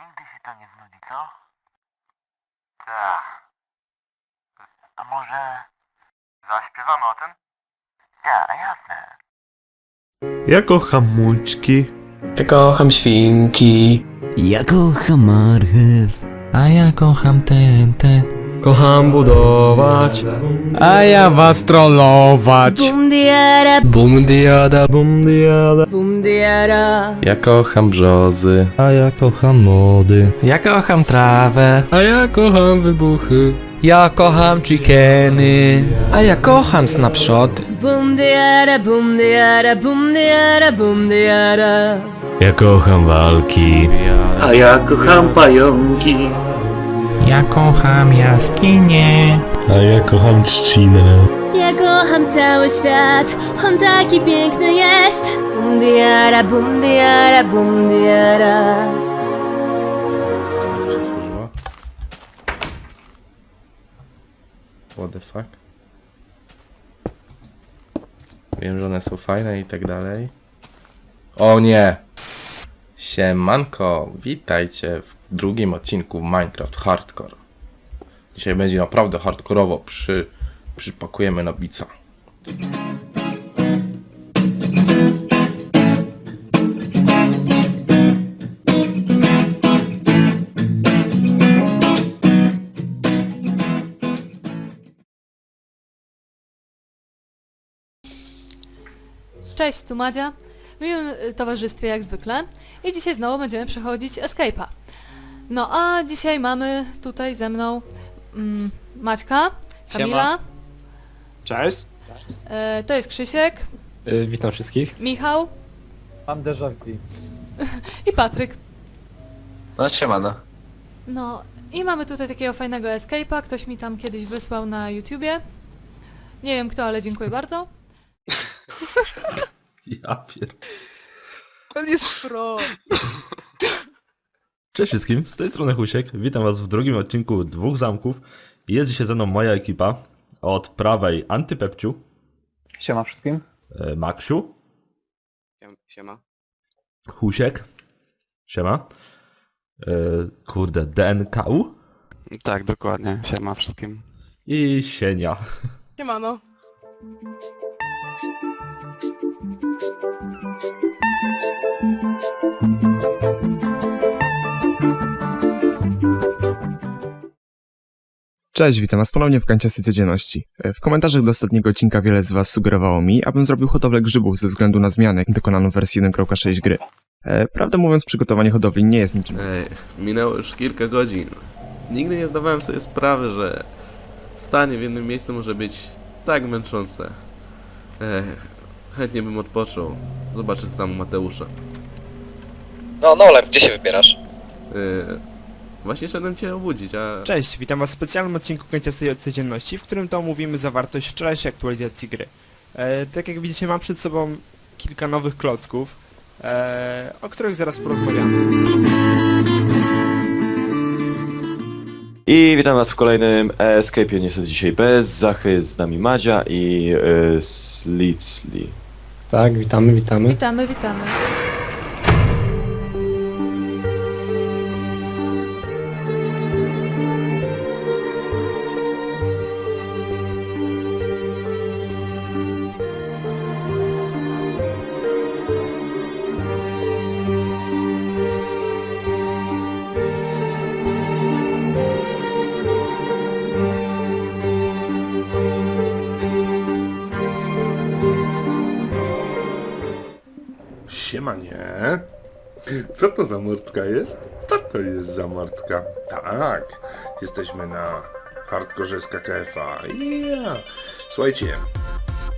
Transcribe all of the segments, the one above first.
Nigdy się to nie znudzi, co? Tak. A może... Zaśpiewamy o tym? Ja, jasne. Ja kocham mućki. Ja kocham świnki. Ja kocham marchew. A ja kocham TNT. Kocham budować. A ja was trollować. Bum diara, Bum diada. Bum diada. bum diara. Ja kocham brzozy. A ja kocham mody. Ja kocham trawę. A ja kocham wybuchy. Ja kocham chickeny. A ja kocham snapshot. Bum diara, bum diara, bum diara, bum diara. Ja kocham walki. A ja kocham pająki. Ja kocham jaskinie. A ja kocham trzcinę. Ja kocham cały świat, on taki piękny jest. Bum diara, bum diara, bum diara. To się służyło. What the fuck? Wiem, że one są fajne i tak dalej. O nie! Siemanko, witajcie w drugim odcinku Minecraft Hardcore. Dzisiaj będzie naprawdę hardkorowo, przy, przypakujemy na bica. Cześć, tu Madzia. W miłym y, towarzystwie jak zwykle. I dzisiaj znowu będziemy przechodzić Escape'a. No a dzisiaj mamy tutaj ze mną mm, Maćka, Kamila, Cześć. e, to jest Krzysiek, Y, witam wszystkich. Michał Mam déjà vu. i Patryk. No siemano. No i mamy tutaj takiego fajnego Escape'a. Ktoś mi tam kiedyś wysłał na YouTubie. Nie wiem kto, ale dziękuję bardzo. Ja pier... On jest pro. Cześć wszystkim, z tej strony Husiek. Witam was w drugim odcinku Dwóch Zamków. Jest dzisiaj ze mną moja ekipa. Od prawej Antypepciu, Siema wszystkim. e, Maksiu, Siema. Husiek, siema, e, kurde, DNKU Tak, dokładnie. Siema wszystkim. i Sienia. Siemano. Cześć, witam was ponownie w kanciastej codzienności. E, W komentarzach do ostatniego odcinka wiele z was sugerowało mi, abym zrobił hodowlę grzybów ze względu na zmianę dokonaną w wersji 1.6 gry. E, Prawdę mówiąc, przygotowanie hodowli nie jest niczym Ej, minęło już kilka godzin. Nigdy nie zdawałem sobie sprawy, że stanie w jednym miejscu może być tak męczące. Ech, chętnie bym odpoczął. Zobaczyć co tam u Mateusza. No, Nolem, gdzie się wybierasz? Yy, właśnie szedłem cię obudzić, a... Cześć, witam was w specjalnym odcinku Kończastej Codzienności, w którym to omówimy zawartość wczorajszej aktualizacji gry. E, tak jak widzicie, mam przed sobą kilka nowych klocków, e, o których zaraz porozmawiamy. I witam was w kolejnym Escape'ie, niestety dzisiaj bez Zachy, z nami Madzia i y, Slicli. Tak, witamy, witamy. Witamy, witamy. Co to za mordka jest? Co to jest za mordka? Tak, jesteśmy na hardkorze z KKF-a. Yeah. Słuchajcie,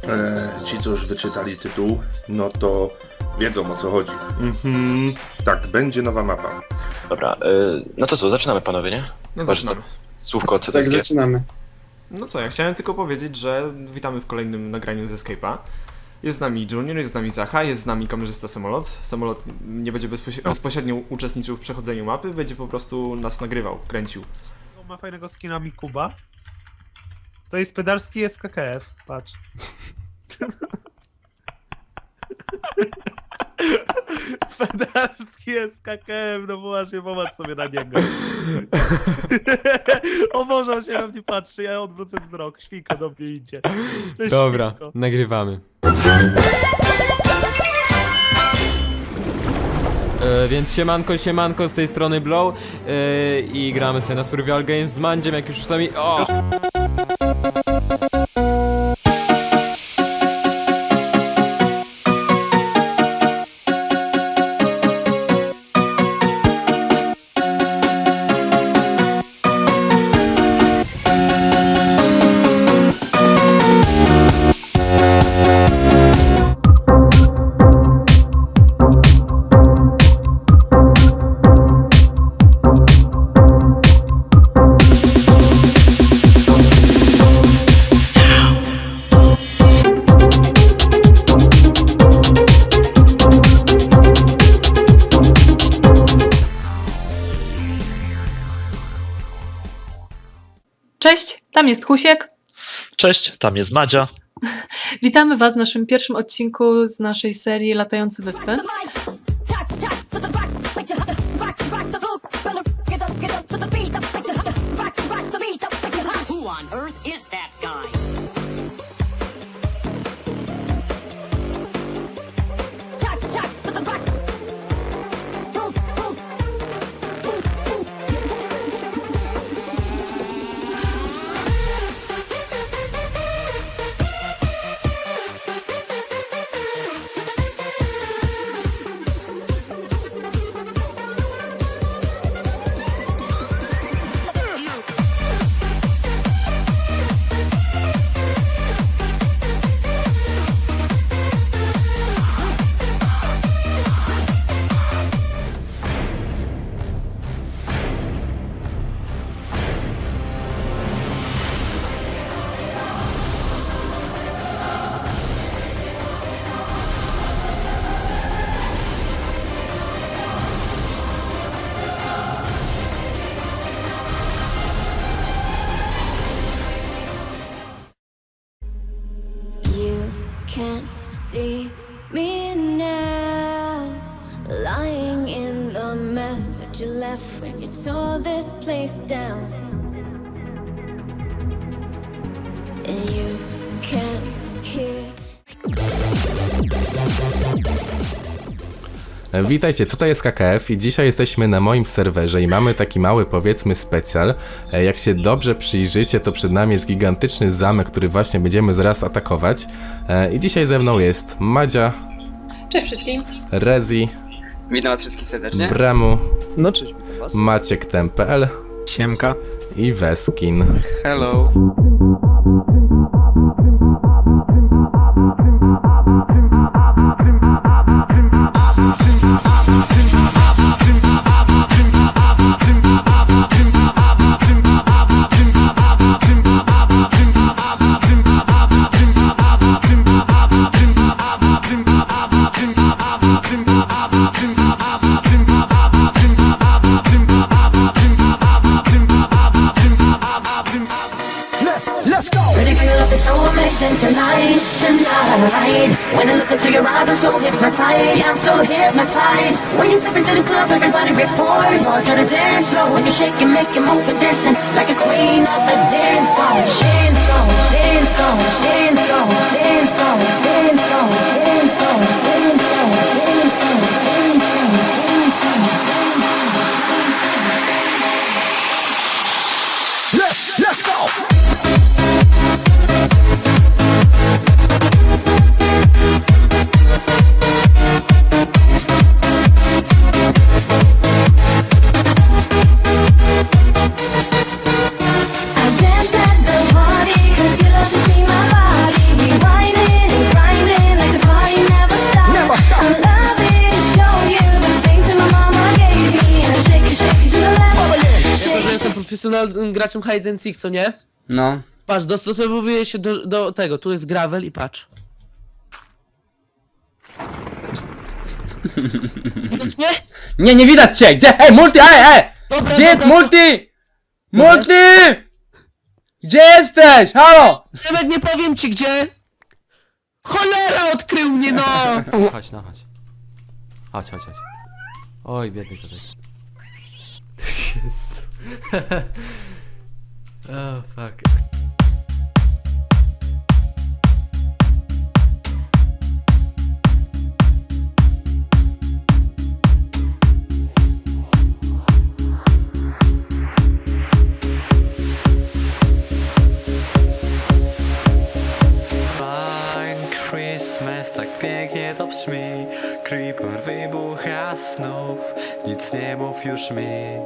e, ci co już wyczytali tytuł, no to wiedzą o co chodzi. Mhm, tak, będzie nowa mapa. Dobra, y, no to co, zaczynamy panowie, nie? No zaczynamy. Słówko o Tak, zaczynamy. No co, ja chciałem tylko powiedzieć, że witamy w kolejnym nagraniu z Escape'a. Jest z nami Junior, jest z nami Zacha, jest z nami kamerzysta Samolot. Samolot nie będzie bezpoś- bezpośrednio uczestniczył w przechodzeniu mapy, będzie po prostu nas nagrywał, kręcił. Ma fajnego skina Mikuba. To jest pedalski SKKF, patrz. Pedalski SKKM, no właśnie, popatrz sobie na niego. o Boże, on się na mnie patrzy, ja odwrócę wzrok, świnka do mnie idzie. Cześć, Dobra, świnko. nagrywamy. E, więc siemanko, siemanko, z tej strony Blow e, i gramy sobie na Survival Games z Mandziem, jak już sami... O! Cześć, tam jest Husiek. Cześć, tam jest Madzia. Witamy Was w naszym pierwszym odcinku z naszej serii Latające Wyspy. Witajcie, tutaj jest KKF i dzisiaj jesteśmy na moim serwerze i mamy taki mały powiedzmy specjal. E, Jak się dobrze przyjrzycie, to przed nami jest gigantyczny zamek, który właśnie będziemy zaraz atakować. E, I dzisiaj ze mną jest Madzia, Cześć wszystkim. Rezi, Witam was wszystkich serdecznie. Bremu, No cześć, witam was. Maciek Tempel Siemka. i Weskin. Hello. So hypnotized. When you step into the club, everybody report. Watch on the dance floor when you shake and make it move and dancing like a queen of the dance song. Dance song, dance dance song, profesjonalnym graczem hide and seek, co nie? No. Patrz, dostosowuję się do, do tego, tu jest gravel i patrz. Widać mnie? Nie, nie widać cię! Gdzie? Hej, multi, ej, ej! Dobra, Gdzie jest dobra, multi? Multi! Gdzie jesteś? Halo! Nawet nie powiem ci gdzie. Cholera odkrył mnie, no! Chodź, no chodź. Chodź, chodź, chodź. Oj, biedny kotek. Jezu. oh, fuck. Pięknie to brzmi. Creeper wybucha snów, nic nie mów już mi.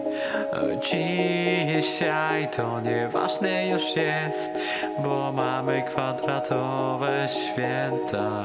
Dzisiaj to nieważne już jest Bo mamy kwadratowe święta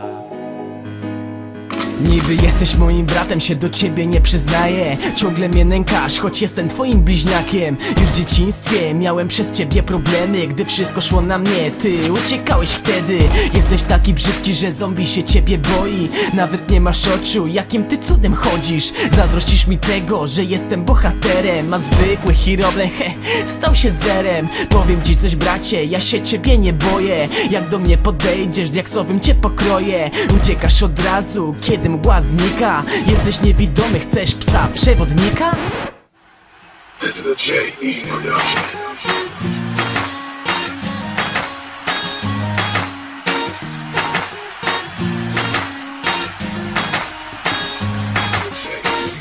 Niby jesteś moim bratem, się do ciebie nie przyznaję. Ciągle mnie nękasz, choć jestem twoim bliźniakiem. Już w dzieciństwie miałem przez ciebie problemy Gdy wszystko szło na mnie, ty uciekałeś wtedy. Jesteś taki brzydki, że zombie się ciebie boi. Nawet nie masz oczu, jakim ty cudem chodzisz. Zazdrościsz mi tego, że jestem bohaterem A zwykły Hiroblen, he, stał się zerem. Powiem ci coś bracie, ja się ciebie nie boję. Jak do mnie podejdziesz, diaksowym cię pokroję. Uciekasz od razu, kiedy mgła znika Jesteś niewidomy, chcesz psa przewodnika? This is a J.E. production.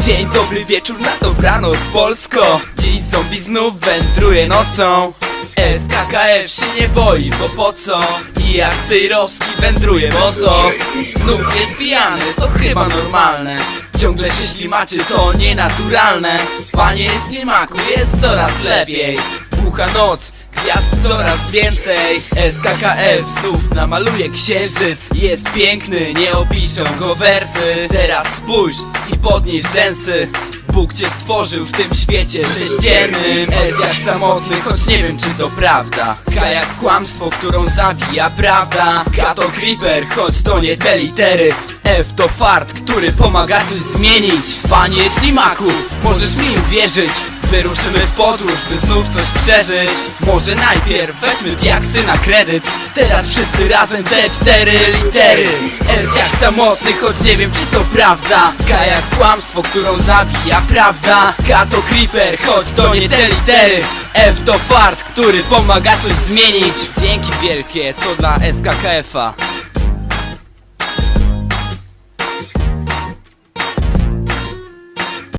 Dzień dobry wieczór na dobranoc Polsko Dziś zombie znów wędruje nocą SKKF się nie boi, bo po co? I jak Cejrowski wędruje boso? Znów jest pijany, to chyba normalne. Ciągle się ślimaczy, to nienaturalne. Panie ślimaku, jest coraz lepiej. Pucha noc, gwiazd coraz więcej. SKKF znów namaluje księżyc. Jest piękny, nie opiszą go wersy. Teraz spójrz i podnieś rzęsy Bóg cię stworzył w tym świecie. Sześciennym S jak samotny, choć nie wiem czy to prawda. K jak kłamstwo, którą zabija prawda. K to creeper, choć to nie te litery. F to fart, który pomaga coś zmienić. Panie ślimaku, możesz mi uwierzyć Wyruszymy w podróż, by znów coś przeżyć. Może najpierw weźmy diaksy na kredyt. Teraz wszyscy razem te cztery litery. S jak samotny, choć nie wiem czy to prawda. K jak kłamstwo, którą zabija prawda? K to creeper, choć to nie te litery. F to fart, który pomaga coś zmienić. Dzięki wielkie, to dla SKKF-a